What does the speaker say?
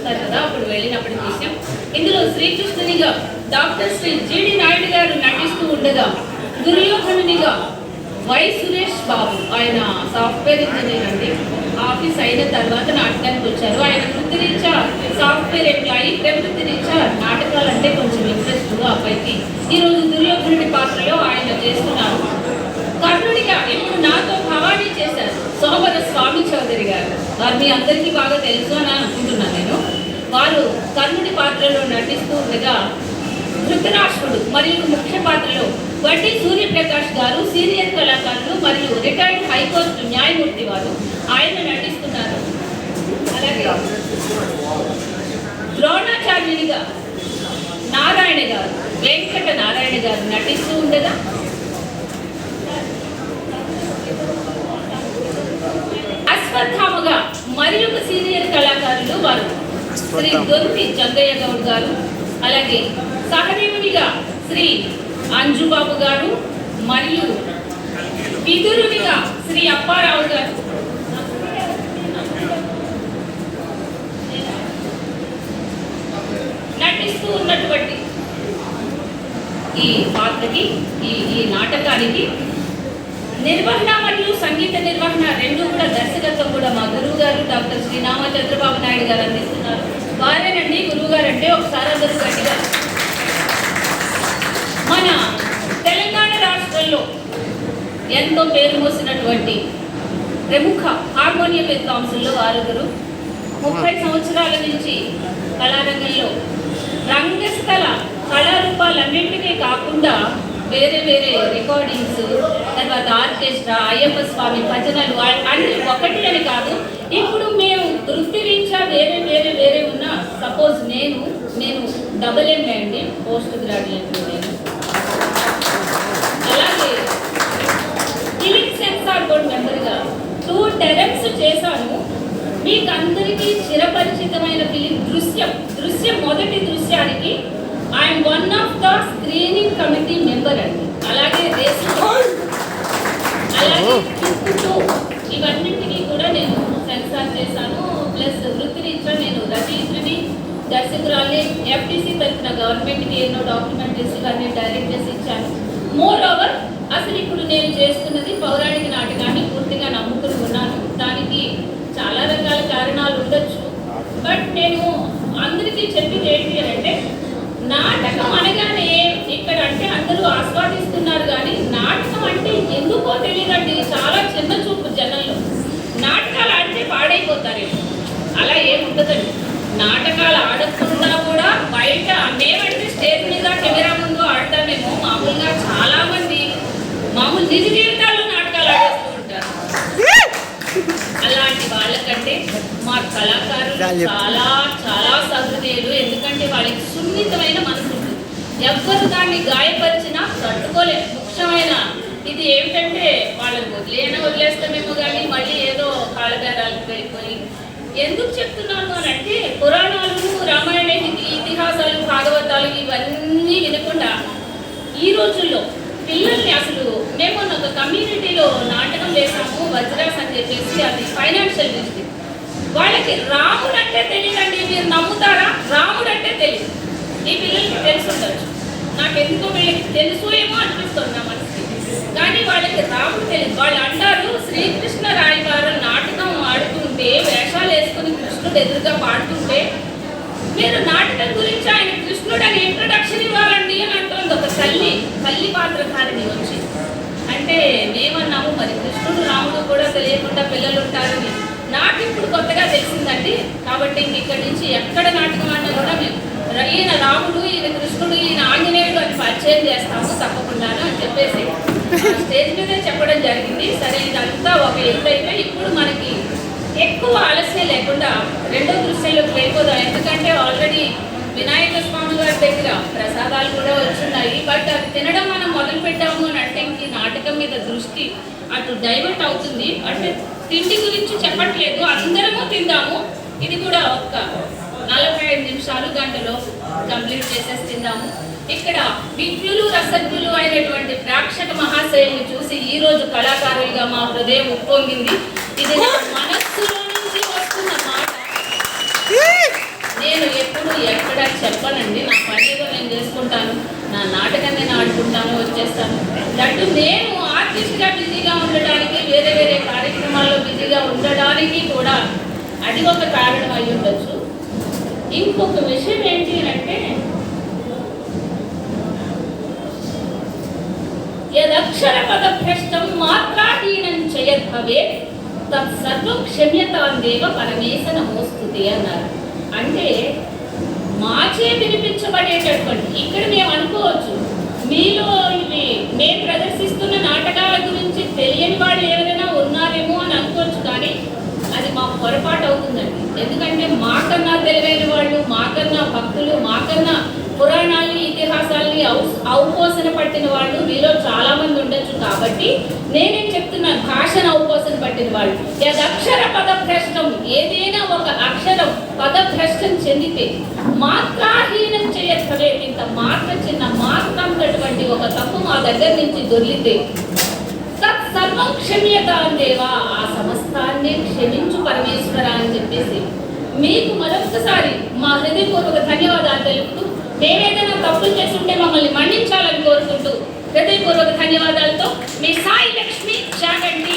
చూస్తారు కదా అప్పుడు వెళ్ళినప్పుడు విషయం ఇందులో శ్రీకృష్ణునిగా doctor Shri G D Naidu గారు నటిస్తూ ఉండగా దుర్యోధనునిగా వై సురేష్ బాబు ఆయన సాఫ్ట్వేర్ ఇంజనీర్ అండి. ఆఫీస్ అయిన తర్వాత నాటకానికి వచ్చారు. ఆయన వృత్తిరీత్యా సాఫ్ట్వేర్ ఎంప్లాయీ ప్రవృత్తిరీత్యా నాటకాలు అంటే కొంచెం ఇంట్రెస్ట్ అబ్బాయికి ఈరోజు దుర్యోధనుడి పాత్రలో ఆయన చేస్తున్నారు. కర్ణుడిగా ఇప్పుడు నాతో భవానీ చేశారు. సోమర స్వామి చౌదరి గారు. వారు మీ అందరికీ బాగా తెలుసు అని అనుకుంటున్నాను నేను. వారు కర్ణుడి పాత్రలో నటిస్తూ ఉండగా ధృతరాష్ట్రుడు మరియు ముఖ్య పాత్రలో వడ్డీ సూర్యప్రకాష్ గారు సీనియర్ కళాకారులు మరియు రిటైర్డ్ హైకోర్టు న్యాయమూర్తి వారు. ఆయన నటిస్తున్నారు. అలాగే ద్రోణాచార్యునిగా నారాయణ గారు వెంకట నారాయణ గారు నటిస్తూ ఉండగా అశ్వత్థామగా మరి ఒక సీనియర్ కళాకారులు వారు. శ్రీ దొంతి జగ్గయ్య గౌడ్ గారు అలాగే సహదేవునిగా శ్రీ అంజుబాబు గారు మరియు పితురునిగా శ్రీ అప్పారావు గారు. నటిస్తూ ఉన్నటువంటి ఈ పాత్రకి ఈ ఈ నాటకానికి నిర్వహణ మరియు సంగీత నిర్వహణ రెండు కూడా దర్శకత్వం కూడా మా గురువు గారు డాక్టర్ శ్రీనామ చంద్రబాబు నాయుడు గారు అందిస్తున్నారు. వారేనండి గురువు గారు అంటే ఒకసారి అందరూ గట్టిగా. మన తెలంగాణ రాష్ట్రంలో ఎంతో పేరు మోసినటువంటి ప్రముఖ హార్మోనియం విద్వాంసుల్లో వారుగురు ముప్పై సంవత్సరాల నుంచి కళారంగంలో రంగస్థల కళారూపాలన్నింటినీ కాకుండా వేరే వేరే రికార్డింగ్స్ తర్వాత ఆర్కెస్ట్రా అయ్యప్ప స్వామి భజనలు అన్ని ఒకటి అని కాదు. ఇప్పుడు మేము వృత్తిరీత్యా వేరే వేరే వేరే ఉన్న సపోజ్ నేను నేను డబుల్ ఎంఏ అండి పోస్ట్ గ్రాడ్యుయేట్ నేను. అలాగే ఫిలిం సెన్సార్ బోర్డ్ మెంబర్గా టూ టెరమ్స్ చేశాను. మీకు అందరికీ చిరపరిచితమైన ఫిలిం దృశ్యం దృశ్యం మొదటి దృశ్యానికి I'm one of the screening committee member అండి. అలాగే రేసు అలాగే ఇవన్నింటినీ కూడా నేను సెన్సార్ చేశాను. ప్లస్ వృత్తిరీత్యా నేను రచయిత్రిని దర్శకురాలి ఎఫ్టీసీ తరఫున గవర్నమెంట్కి ఎన్నో డాక్యుమెంటరీస్ డైరెక్ట్ చేసి ఇచ్చాను. మోర్ ఓవర్ అసలు ఇప్పుడు నేను చేస్తున్నది పౌరాణిక నాటకాన్ని పూర్తిగా నమ్ముకుని ఉన్నాను. దానికి చాలా రకాల కారణాలు ఉండొచ్చు. బట్ నేను అందరికీ చెప్పింది ఏంటి అని అంటే నాటకం అనగానే ఇక్కడ అంటే అందరూ ఆస్వాదిస్తున్నారు కానీ నాటకం అంటే ఎందుకో తెలియదండి. చాలా చిన్న చూపు జనంలో. నాటకాలు ఆడితే పాడైపోతారేమో. అలా ఏముండదండి నాటకాలు ఆడకుండా కూడా బయట మేమంటే స్టేజ్ మీద కెమెరా ముందు ఆడతామేమో. మామూలుగా చాలా మంది మామూలు నిజ జీవితాల్లో నాటకాలు ఆడేస్తూ ఉంటారు. అలాంటి వాళ్ళకంటే మా కళాకారులు చాలా చాలా సహృదయులు. ఎందుకంటే వాళ్ళకి సున్నితమైన మనసు ఉంటుంది. ఎవ్వరు దాన్ని గాయపరిచినా తట్టుకోలేదు ముఖ్యమైన ఇది ఏమిటంటే వాళ్ళని వదిలేనా వదిలేస్తామేమో కానీ మళ్ళీ ఏదో కాళ్ళబేరాలకు వెళ్ళిపోయి ఎందుకు చెప్తున్నాను అని అంటే పురాణాలు రామాయణ ఇతిహాసాలు భాగవతాలు ఇవన్నీ వినకుండా ఈ రోజుల్లో పిల్లల్ని అసలు మేము ఒక కమ్యూనిటీలో నాటకం వేసాము వజ్రాస్ అని చెప్పేసి అది ఫైనాన్షియల్ డిస్ట్రిక్ట్ వాళ్ళకి రాముడు అంటే తెలియదండి మీరు నమ్ముతారా? రాముడు అంటే తెలియదు ఈ పిల్లలకి తెలుసుండొచ్చు నాకు ఎందుకో వీళ్ళకి తెలుసు ఏమో అనిపిస్తుంది నా మనసుకి. కానీ వాళ్ళకి రాముడు తెలియదు వాళ్ళు అంటారు శ్రీకృష్ణ రాయి గారు నాటకం ఆడుతుంటే వేషాలు వేసుకుని కృష్ణుడు ఎదురుగా పాడుతుంటే మీరు నాటకం గురించి ఆయన కృష్ణుడు అని ఇంట్రడక్షన్ ఇవ్వాలండి అని అంటుంది ఒక తల్లి తల్లి పాత్రధారిణి వచ్చి. అంటే మేమన్నాము మరి కృష్ణుడు రాముడు కూడా తెలియకుండా పిల్లలు ఉంటారని నాకు ఇప్పుడు కొత్తగా తెలిసిందండి. కాబట్టి ఇంక ఇక్కడి నుంచి ఎక్కడ నాటకం అన్నా కూడా మేము ఈయన రాముడు ఈయన కృష్ణుడు ఈయన ఆంజనేయుడు అని పరిచయం చేస్తాము తప్పకుండాను అని చెప్పేసి. స్టేజ్ మీదే చెప్పడం జరిగింది. సరే ఇదంతా ఒక ఎత్తు ఇప్పుడు మనకి ఎక్కువ ఆలస్యం లేకుండా రెండో దృశ్యంలోకి వెళ్ళిపోదాం. ఎందుకంటే ఆల్రెడీ వినాయక స్వామి గారి దగ్గర ప్రసాదాలు కూడా వచ్చున్నాయి బట్ అది తినడం మనం మొదలు పెట్టాము అని అంటే ఇంక నాటకం మీద దృష్టి అటు డైవర్ట్ అవుతుంది. అంటే తిండి గురించి చెప్పట్లేదు. అందరము తిందాము. ఇది కూడా ఒక్క నలభై ఐదు నిమిషాలు గంటలో కంప్లీట్ చేసేసి తిందాము. ఇక్కడ విజ్ఞులు రసజ్ఞులు అయినటువంటి ప్రేక్షక మహాశయులు చూసి ఈ రోజు కళాకారులుగా మా హృదయం ఉప్పొంగింది. ఇది నా మనస్సులో నుంచి వస్తున్న మాట. ఎక్కడ చెప్పనండి. నా పని నేను చేసుకుంటాను. నా నాటకం నేను ఆడుకుంటాను వచ్చేస్తాను. దట్టు నేను ఆర్టిస్ట్గా బిజీగా ఉండడానికి వేరే వేరే కార్యక్రమాల్లో బిజీగా ఉండడానికి కూడా అది ఒక కారణం అయి ఉండొచ్చు ఇంకొక విషయం ఏంటి అంటే అక్షరపద భ్రష్టం మాత్రాహీనం చేయద్భవే తత్సర్వం క్షమ్యతాం దేవ పరమేశ నమోస్తుంది అన్నారు అంటే మాచే వినిపించబడేటటువంటి ఇక్కడ మేము అనుకోవచ్చు మీలో ఇవి మేము ప్రదర్శిస్తున్న నాటకాల గురించి తెలియని వాళ్ళు ఎవరైనా ఉన్నారేమో అని అనుకోవచ్చు కానీ అది మా పొరపాటు అవుతుందండి. ఎందుకంటే మాకన్నా తెలివైన వాళ్ళు మాకన్నా భక్తులు మాకన్నా పురాణాలని ఇతిహాసాలని ఔ- పట్టిన వాళ్ళు మీలో చాలా మంది ఉండొచ్చు. కాబట్టి నేనేం చెప్తున్నా భాషను ఔపోసన పట్టిన వాళ్ళు. యదక్షర పదభ్రష్టం ఏదైనా ఒక అక్షరం పదభ్రష్టం చెందితే మాత్రాహీనం చేయక్కలే ఇంత మాత్ర చిన్న మాత్రం ఒక తప్పు మా దగ్గర నుంచి దొర్లితే సర్వం క్షమ్యతాం దేవా. ఆ సమస్తాన్ని క్షమించు పరమేశ్వర అని చెప్పేసి మీకు మరొకసారి మా హృదయపూర్వక ధన్యవాదాలు తెలుపుతూ మేమేదైనా తప్పులు చేస్తుంటే మమ్మల్ని మన్నించాలని కోరుకుంటూ హృదయపూర్వక ధన్యవాదాలతో మీ సాయి లక్ష్మి చాగండి